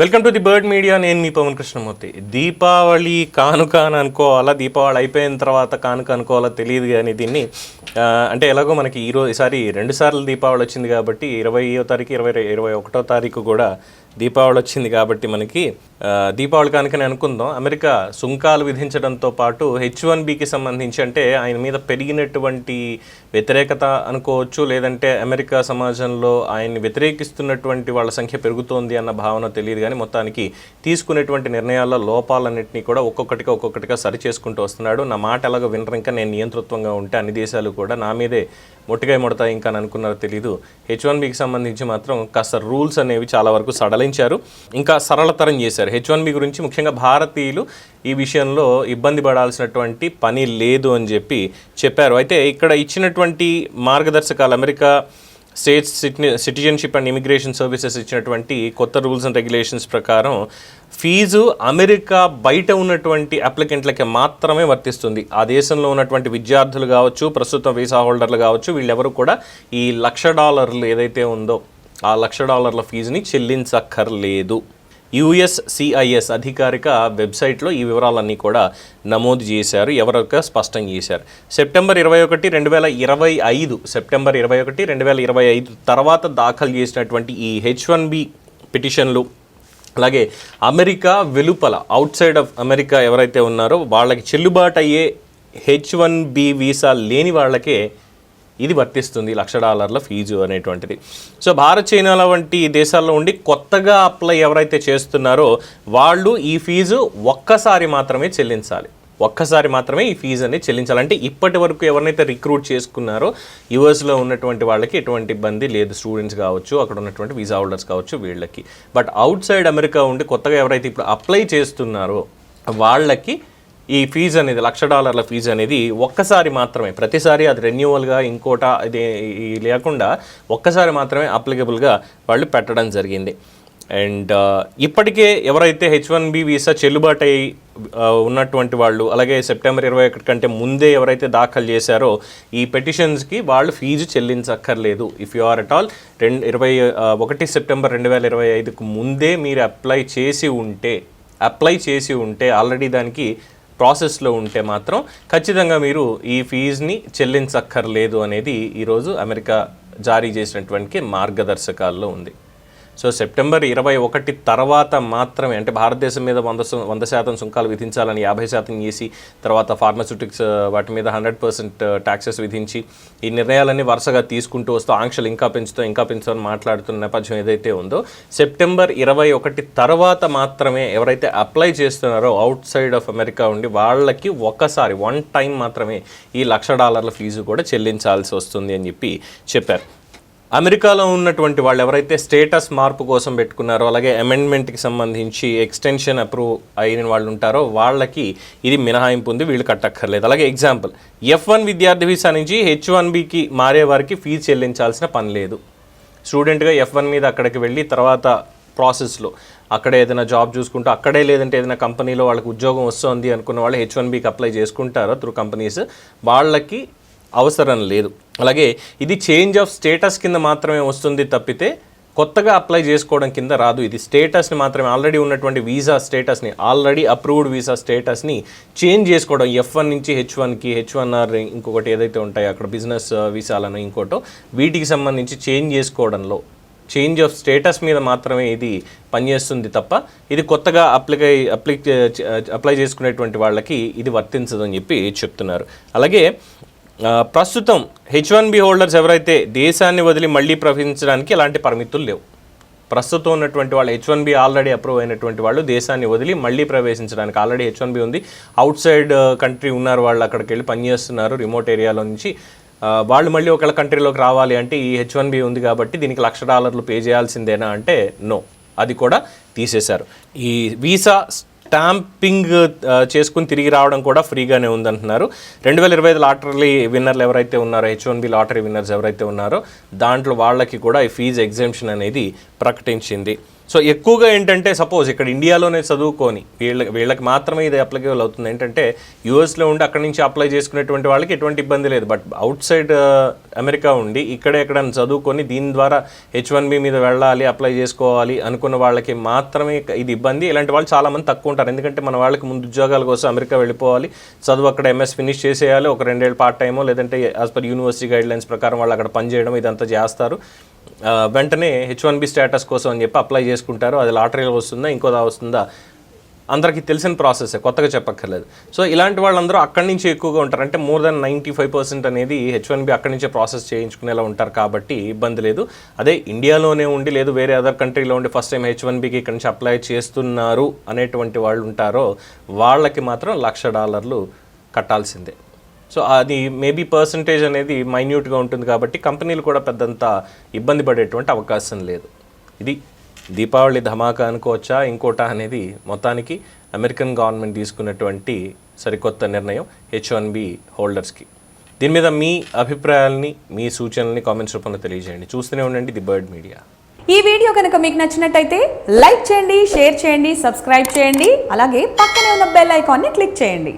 Welcome to the bird media. నేను మీ పవన్ కృష్ణమూర్తి. దీపావళి కానుక అని అనుకోవాలా? దీపావళి అయిపోయిన తర్వాత కానుక అనుకోవాలా తెలియదు కానీ దీన్ని అంటే ఎలాగో మనకి ఈరోజు ఈసారి రెండుసార్లు దీపావళి వచ్చింది కాబట్టి ఇరవయో తారీఖు ఇరవై ఇరవై ఒకటో తారీఖు కూడా దీపావళి వచ్చింది కాబట్టి మనకి దీపావళి కానుకని అనుకుందాం. అమెరికా సుంకాలు విధించడంతో పాటు హెచ్ వన్ బికి సంబంధించి అంటే ఆయన మీద పెరిగినటువంటి వ్యతిరేకత అనుకోవచ్చు లేదంటే అమెరికా సమాజంలో ఆయన్ని వ్యతిరేకిస్తున్నటువంటి వాళ్ళ సంఖ్య పెరుగుతోంది అన్న భావన తెలియదు. కానీ మొత్తానికి తీసుకునేటువంటి నిర్ణయాల్లో లోపాలన్నింటినీ కూడా ఒక్కొక్కటిగా ఒక్కొక్కటిగా సరి చేసుకుంటూ వస్తున్నాడు. నా మాట ఎలాగో వినరు ఇంకా నేను నియంతృత్వంగా ఉంటే అన్ని దేశాలు కూడా నా మీదే మొట్టిగా ముడతాయి ఇంకా అని అనుకున్నారో తెలియదు హెచ్ వన్ బికి సంబంధించి మాత్రం కాస్త రూల్స్ అనేవి చాలా వరకు సడలించారు ఇంకా సరళతరం చేశారు. హెచ్ వన్ బి గురించి ముఖ్యంగా భారతీయులు ఈ విషయంలో ఇబ్బంది పడాల్సినటువంటి పని లేదు అని చెప్పి చెప్పారు. అయితే ఇక్కడ ఇచ్చినటువంటి మార్గదర్శకాలు America states citizenship and immigration services ఇచ్చినటువంటి కొత్త రూల్స్ అండ్ రెగ్యులేషన్స్ ప్రకారం ఫీజు అమెరికా బయట ఉన్నటువంటి అప్లికెంట్లకి మాత్రమే వర్తిస్తుంది. ఆ దేశంలో ఉన్నటువంటి విద్యార్థులు కావచ్చు ప్రస్తుతం వీసా హోల్డర్లు కావచ్చు వీళ్ళెవరు కూడా ఈ లక్ష డాలర్లు ఏదైతే ఉందో ఆ లక్ష డాలర్ల ఫీజుని చెల్లించక్కర్లేదు. యుఎస్సిఐఎస్ అధికారిక వెబ్సైట్లో ఈ వివరాలన్నీ కూడా నమోదు చేశారు. ఎవరొక స్పష్టం చేశారు. సెప్టెంబర్ ఇరవై ఒకటి రెండు వేల ఇరవై ఐదు సెప్టెంబర్ ఇరవై ఒకటి రెండు వేల ఇరవై ఐదు తర్వాత దాఖలు చేసినటువంటి ఈ హెచ్ వన్ బి పిటిషన్లు అలాగే అమెరికా వెలుపల అవుట్ సైడ్ ఆఫ్ అమెరికా ఎవరైతే ఉన్నారో వాళ్ళకి చెల్లుబాటు అయ్యే హెచ్ వన్ బి వీసా లేని వాళ్ళకే ఇది వర్తిస్తుంది లక్ష డాలర్ల ఫీజు అనేటువంటిది. సో భారత్ చైనాల వంటి దేశాల్లో ఉండి కొత్తగా అప్లై ఎవరైతే చేస్తున్నారో వాళ్ళు ఈ ఫీజు ఒక్కసారి మాత్రమే చెల్లించాలి. ఒక్కసారి మాత్రమే ఈ ఫీజు అనేది చెల్లించాలంటే ఇప్పటి వరకు ఎవరినైతే రిక్రూట్ చేసుకున్నారో యుఎస్లో ఉన్నటువంటి వాళ్ళకి ఎటువంటి ఇబ్బంది లేదు. స్టూడెంట్స్ కావచ్చు అక్కడ ఉన్నటువంటి వీసా హోల్డర్స్ కావచ్చు వీళ్ళకి. బట్ అవుట్ సైడ్ అమెరికా ఉండి కొత్తగా ఎవరైతే ఇప్పుడు అప్లై చేస్తున్నారో వాళ్ళకి ఈ ఫీజు అనేది లక్ష డాలర్ల ఫీజు అనేది ఒక్కసారి మాత్రమే ప్రతిసారి అది రెన్యువల్గా ఇంకోట ఇది లేకుండా ఒక్కసారి మాత్రమే అప్లికబుల్గా వాళ్ళు పెట్టడం జరిగింది. అండ్ uh, ఇప్పటికే ఎవరైతే హెచ్ వన్ బి వీసా చెల్లుబాటు అయి uh, ఉన్నటువంటి వాళ్ళు అలాగే సెప్టెంబర్ ఇరవై ఒకటి కంటే ముందే ఎవరైతే దాఖలు చేశారో ఈ పెటిషన్స్కి వాళ్ళు fee చెల్లించక్కర్లేదు. If you are at all రెండు ఇరవై uh, ఒకటి సెప్టెంబర్ రెండు వేల ఇరవై ఐదుకు ముందే మీరు అప్లై చేసి ఉంటే అప్లై చేసి ఉంటే ఆల్రెడీ దానికి ప్రాసెస్లో ఉంటే మాత్రం ఖచ్చితంగా మీరు ఈ ఫీజుని చెల్లించక్కర్లేదు అనేది ఈరోజు అమెరికా జారీ చేసినటువంటి మార్గదర్శకాల్లో ఉంది. సో సెప్టెంబర్ ఇరవై ఒకటి తర్వాత మాత్రమే అంటే భారతదేశం మీద వంద వంద శాతం సుంకాలు విధించాలని యాభై శాతం చేసి తర్వాత ఫార్మస్యూటిక్స్ వాటి మీద హండ్రెడ్ పర్సెంట్ ట్యాక్సెస్ విధించి ఈ నిర్ణయాలన్నీ వరుసగా తీసుకుంటూ వస్తూ ఆంక్షలు ఇంకా పెంచుతూ ఇంకా పెంచుతూ మాట్లాడుతున్న నేపథ్యం ఏదైతే ఉందో సెప్టెంబర్ ఇరవై ఒకటి తర్వాత మాత్రమే ఎవరైతే అప్లై చేస్తున్నారో అవుట్ సైడ్ ఆఫ్ అమెరికా ఉండి వాళ్ళకి ఒక్కసారి వన్ టైం మాత్రమే ఈ లక్ష డాలర్ల ఫీజు కూడా చెల్లించాల్సి వస్తుంది అని చెప్పి చెప్పారు. అమెరికాలో ఉన్నటువంటి వాళ్ళు ఎవరైతే స్టేటస్ మార్పు కోసం పెట్టుకున్నారో అలాగే అమెండ్మెంట్కి సంబంధించి ఎక్స్టెన్షన్ అప్రూవ్ అయిన వాళ్ళు ఉంటారో వాళ్ళకి ఇది మినహాయింపు ఉంది వీళ్ళు కట్టక్కర్లేదు. అలాగే ఎగ్జాంపుల్ ఎఫ్ వన్ విద్యార్థి వీసా నుంచి హెచ్ వన్ బికి మారే వారికి ఫీజు చెల్లించాల్సిన పని లేదు. స్టూడెంట్గా ఎఫ్ వన్ మీద అక్కడికి వెళ్ళి తర్వాత ప్రాసెస్లో అక్కడే ఏదైనా జాబ్ చూసుకుంటూ అక్కడే లేదంటే ఏదైనా కంపెనీలో వాళ్ళకి ఉద్యోగం వస్తుంది అనుకున్న వాళ్ళు హెచ్ వన్ బీకి అప్లై చేసుకుంటారో త్రూ కంపెనీస్ వాళ్ళకి అవసరం లేదు. అలాగే ఇది చేంజ్ ఆఫ్ స్టేటస్ కింద మాత్రమే వస్తుంది తప్పితే కొత్తగా అప్లై చేసుకోవడం కింద రాదు. ఇది స్టేటస్ని మాత్రమే ఆల్రెడీ ఉన్నటువంటి వీసా స్టేటస్ని ఆల్రెడీ అప్రూవ్డ్ వీసా స్టేటస్ని చేంజ్ చేసుకోవడం. ఎఫ్ వన్ నుంచి హెచ్ వన్కి హెచ్ వన్ ఆర్ ఇంకొకటి ఏదైతే ఉంటాయో అక్కడ బిజినెస్ వీసాలను uh, ఇంకోటో వీటికి సంబంధించి చేంజ్ చేసుకోవడంలో చేంజ్ ఆఫ్ స్టేటస్ మీద మాత్రమే ఇది పనిచేస్తుంది తప్ప ఇది కొత్తగా అప్లికై అప్లై అప్లై చేసుకునేటువంటి వాళ్ళకి ఇది వర్తించదు అని చెప్పి చెప్తున్నారు. అలాగే ప్రస్తుతం హెచ్ వన్ బి హోల్డర్స్ ఎవరైతే దేశాన్ని వదిలి మళ్ళీ ప్రవేశించడానికి ఎలాంటి పరిమితులు లేవు. ప్రస్తుతం ఉన్నటువంటి వాళ్ళు H one B already approve అయినటువంటి వాళ్ళు దేశాన్ని వదిలి మళ్ళీ ప్రవేశించడానికి ఆల్రెడీ హెచ్ వన్ బి ఉంది. అవుట్ సైడ్ కంట్రీ ఉన్నారు వాళ్ళు అక్కడికి వెళ్ళి పనిచేస్తున్నారు రిమోట్ ఏరియాలో నుంచి. వాళ్ళు మళ్ళీ ఒకళ్ళ కంట్రీలోకి రావాలి అంటే ఈ హెచ్ వన్ బి ఉంది కాబట్టి దీనికి లక్ష డాలర్లు పే చేయాల్సిందేనా అంటే నో అది కూడా తీసేశారు. ఈ వీసా స్టాంపింగ్ చేసుకుని తిరిగి రావడం కూడా ఫ్రీగానే ఉందంటున్నారు. రెండు వేల ఇరవై ఐదు లాటరీ విన్నర్లు ఎవరైతే ఉన్నారో H one B lottery winners ఎవరైతే ఉన్నారో దాంట్లో వాళ్ళకి కూడా ఈ ఫీజు ఎగ్జామ్షన్ అనేది ప్రకటించింది. సో ఎక్కువగా ఏంటంటే సపోజ్ ఇక్కడ ఇండియాలోనే చదువుకొని వీళ్ళ వీళ్ళకి మాత్రమే ఇది అప్లికేబుల్ అవుతుంది. ఏంటంటే యూఎస్లో ఉండి అక్కడి నుంచి అప్లై చేసుకునేటువంటి వాళ్ళకి ఎటువంటి ఇబ్బంది లేదు. బట్ అవుట్ సైడ్ అమెరికా ఉండి ఇక్కడ ఎక్కడైనా చదువుకొని దీని ద్వారా హెచ్ వన్ బి మీద వెళ్ళాలి అప్లై చేసుకోవాలి అనుకున్న వాళ్ళకి మాత్రమే ఇది ఇబ్బంది. ఇలాంటి వాళ్ళు చాలామంది తక్కువ ఉంటారు. ఎందుకంటే మన వాళ్ళకి ముందు ఉద్యోగాల కోసం అమెరికా వెళ్ళిపోవాలి. చదువు అక్కడ ఎంఎస్ ఫినిష్ చేసేయాలి. ఒక రెండేళ్ళు పార్ట్ టైమో లేదంటే as per university guidelines ప్రకారం వాళ్ళు అక్కడ పనిచేయడం ఇదంతా చేస్తారు. వెంటనే హెచ్ వన్ బి స్టేటస్ కోసం అని చెప్పి అప్లై చేసుకుంటారు. అది లాటరీలో వస్తుందా ఇంకోదా వస్తుందా? అందరికీ తెలిసిన ప్రాసెస్ కొత్తగా చెప్పక్కర్లేదు. సో ఇలాంటి వాళ్ళందరూ అక్కడి నుంచి ఎక్కువగా ఉంటారు. అంటే more than ninety five percent అనేది హెచ్ వన్ బి అక్కడి నుంచే ప్రాసెస్ చేయించుకునేలా ఉంటారు కాబట్టి ఇబ్బంది లేదు. అదే ఇండియాలోనే ఉండి లేదు వేరే అదర్ కంట్రీలో ఉండి ఫస్ట్ టైం హెచ్ వన్ బికి ఇక్కడి నుంచి అప్లై చేస్తున్నారు అనేటువంటి వాళ్ళు ఉంటారో వాళ్ళకి మాత్రం లక్ష డాలర్లు కట్టాల్సిందే. సో అది మేబీ పర్సంటేజ్ అనేది మైన్యూట్గా ఉంటుంది కాబట్టి కంపెనీలు కూడా పెద్దంత ఇబ్బంది పడేటువంటి అవకాశం లేదు. ఇది దీపావళి ధమాకా అనుకోవచ్చా? ఇంకోటా అనేది మొత్తానికి అమెరికన్ గవర్నమెంట్ తీసుకున్నటువంటి సరికొత్త నిర్ణయం హెచ్ వన్ బి హోల్డర్స్కి. దీని మీద మీ అభిప్రాయాల్ని మీ సూచనల్ని కామెంట్స్ రూపంలో తెలియజేయండి. చూస్తూనే ఉండండి ది బర్డ్ మీడియా. ఈ వీడియో కనుక మీకు నచ్చినట్టయితే లైక్ చేయండి షేర్ చేయండి సబ్స్క్రైబ్ చేయండి అలాగే పక్కనే ఉన్న బెల్ ఐకాన్ని క్లిక్ చేయండి.